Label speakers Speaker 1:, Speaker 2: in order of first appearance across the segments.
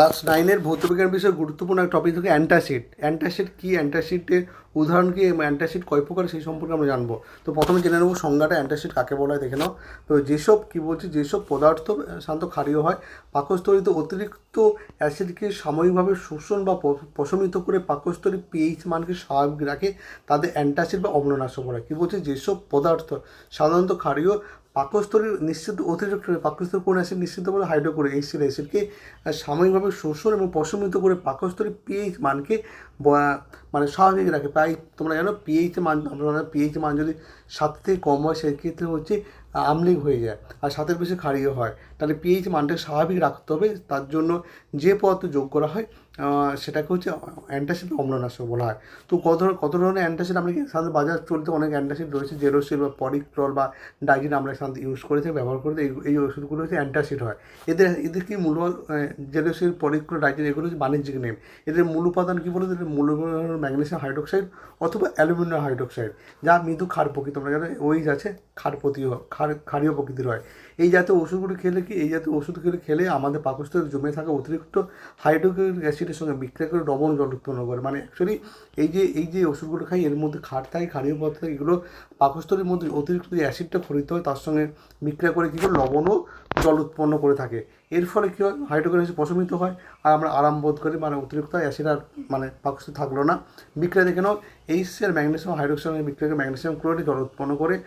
Speaker 1: Class নাইনের ভৌতবিজ্ঞান বিষয়ে গুরুত্বপূর্ণ একটা টপিক থেকে অ্যান্টাসিড। অ্যান্টাসিড কী? অ্যান্টাসিডের উদাহরণ কি? অ্যান্টাসিড কয় প্রকার? সেই সম্পর্কে আমরা জানব। তো প্রথমে জেনে নেব সংজ্ঞাটা অ্যান্টাসিড কাকে বলা হয়, দেখে নাও। তো যেসব, কী বলছি? যেসব পদার্থ শান্ত ক্ষারীয় হয়, পাকস্থলিত অতিরিক্ত অ্যাসিডকে সাময়িকভাবে শোষণ বা প্রশমিত করে পাকস্থলীর পিএইচ মানকে স্বাভাবিক রাখে, তাদের অ্যান্টাসিড বা অম্লনাশক বলা। কী বলছে? যেসব পদার্থ সাধারণত ক্ষারীয় পাকস্থলীর নিশ্চিত অতিরিক্ত পাকস্থলীর কোন অ্যাসিড নিশ্চিত করে হাইড্রোকোর এসিড অ্যাসিডকে সাময়িকভাবে শোষণ এবং প্রশমিত করে পাকস্থলীর পিএইচ মানকে মানে স্বাভাবিক রাখে। প্রায় তোমরা জানো পিএইচ মান, আমরা পিএইচ মান যদি সাত থেকে কম হয়, সেক্ষেত্রে হচ্ছে আম্লিক হয়ে যায় আর সাতের বেশি ক্ষারীয় হয়। তাহলে পিএইচ মানটাকে স্বাভাবিক রাখতে হবে, তার জন্য যে পদার্থ যোগ করা হয় সেটাকে হচ্ছে অ্যান্টাসিড অম্লনাশক বলা হয়। তো কত কত ধরনের অ্যান্টাসিড আমরা কি সাধারণত বাজার চলতে অনেক অ্যান্টাসিড রয়েছে, জেরোসিল বা পরিক্রল বা ডাইজিন আমরা সাধারণত ইউজ করে থাকি, ব্যবহার করে। এই এই ওষুধগুলো হচ্ছে অ্যান্টাসিড হয়। এদের এদের কি মূল জেরোসিল পরিক্রল ডাইজিন, এগুলো হচ্ছে বাণিজ্যিক নেম এদের মূল উপাদান কী বলে? এদের মূল ম্যাগনেসিয়াম হাইড্রোক্সাইড অথবা অ্যালুমিনিয়াম হাইড্রোক্সাইড, যা মৃদু ক্ষার প্রকৃতি তোমরা জানো ওইজ আছে ক্ষার ক্ষারীয় প্রকৃতির হয়। এই জাতীয় ওষুধগুলি খেলে কি এই জাতীয় ওষুধগুলি খেলে আমাদের পাকস্থলে জমে থাকা অতিরিক্ত হাইড্রোক্লোরিক অ্যাসিডের সঙ্গে বিক্রিয়া করে লবণ জল উৎপন্ন করে মানে অ্যাকচুয়ালি এই যে এই যে ওষুধগুলো খাই, এর মধ্যে খাট থাকে, ক্ষারীয় পদার্থ এগুলো পাকস্থলীর মধ্যে অতিরিক্ত যে অ্যাসিডটা খরিত হয়, তার সঙ্গে বিক্রিয়া করে কী করে? লবণ ও জল উৎপন্ন করে থাকে। এর ফলে কী হয়? হাইড্রোক্লোরিক অ্যাসিড প্রশমিত হয় আর আমরা আরাম বোধ করি মানে অতিরিক্ত অ্যাসিড আর মানে পাকস্থলী থাকল না। বিক্রিয়া দেখে নাও এইচসিএল ম্যাগনেসিয়াম হাইড্রোক্সাইড বিক্রিয়া করে ম্যাগনেসিয়াম ক্লোরাইড জল উৎপন্ন করে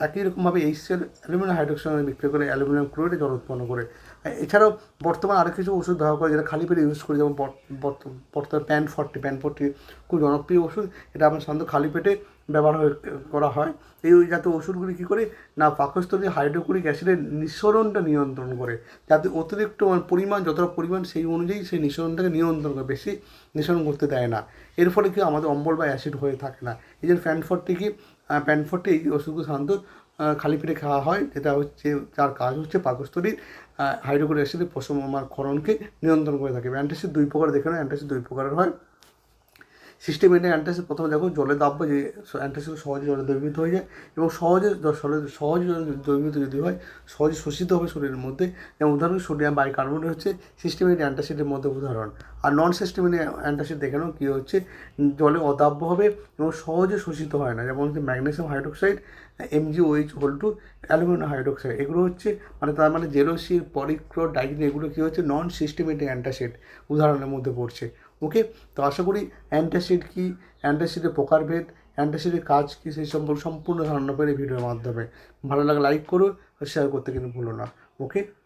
Speaker 1: একই রকমভাবে এইচসিএল অ্যালুমিনিয়াম হাইড্রোক্সাইড বিক্রিয়া করে অ্যালুমিনিয়াম ক্লোরাইড জল উৎপন্ন করে। এছাড়াও বর্তমানে আরও কিছু ওষুধ ব্যবহার করে যেটা খালি পেটে ইউজ করি, যেমন বর্ত- বর্ত- বর্তমানে প্যান ফর্টি প্যান ফর্টি খুব জনপ্রিয় ওষুধ। এটা আমরা সাধারণত খালি পেটে ব্যবহার করা হয়। এই জাতীয় ওষুধগুলি কী করে? না, পাকস্থলী হাইড্রোক্লোরিক অ্যাসিডের নিঃসরণটা নিয়ন্ত্রণ করে। যাতে অতিরিক্ত পরিমাণ, যতটা পরিমাণ সেই অনুযায়ী সেই নিঃসরণটাকে নিয়ন্ত্রণ করে। বেশি নিঃসরণ করতে দেয় না। এর ফলে কি আমাদের অম্বল বা অ্যাসিড হয়ে থাকে না। এই যে প্যানফর্টি কি? প্যানফর্টি এই ওষুধগুলো সাধারণত খালি পেটে খাওয়া হয়। যেটা হচ্ছে, যার কাজ হচ্ছে পাকস্থলীর হাইড্রোক্লোরিক অ্যাসিডের পশম ক্ষরণকে নিয়ন্ত্রণ করে থাকে। অ্যান্টাসিড দুই প্রকার, দেখে না অ্যান্টাসিড দুই প্রকারের হয়। সিস্টেমেটিক অ্যান্টাসিড প্রথমে দেখো জলে দাব্য যে অ্যান্টাসিড সহজে জলে দ্রবীভূত হয়ে যায় এবং সহজে সহজে জলে দ্রবীভূত যদি হয়, সহজে শোষিত হবে শরীরের মধ্যে। যেমন উদাহরণ সোডিয়াম বাইকার্বনেট হচ্ছে সিস্টেমেটিক অ্যান্টাসিডের মধ্যে উদাহরণ। আর নন সিস্টেমেটিক অ্যান্টাসিড দেখে নাও কী হচ্ছে, জলে অদাব্য হবে এবং সহজে শোষিত হয় না। যেমন হচ্ছে magnesium hydroxide M G O H whole two aluminium hydroxide এগুলো হচ্ছে মানে তার মানে জেরোসির পরিক্র ডাইজিন এগুলো কী হচ্ছে নন সিস্টেমেটিক অ্যান্টাসিড উদাহরণের মধ্যে পড়ছে। ওকে তো আশা করি অ্যান্টাসিড কী? অ্যান্টাসিডের প্রকারভেদ অ্যান্টাসিডের কাজ কী? সেই সম্পর্কে সম্পূর্ণ ধারণা পেলে ভিডিওর মাধ্যমে। ভালো লাগে লাইক করো শেয়ার করতে কিন্তু ভুলো না। ওকে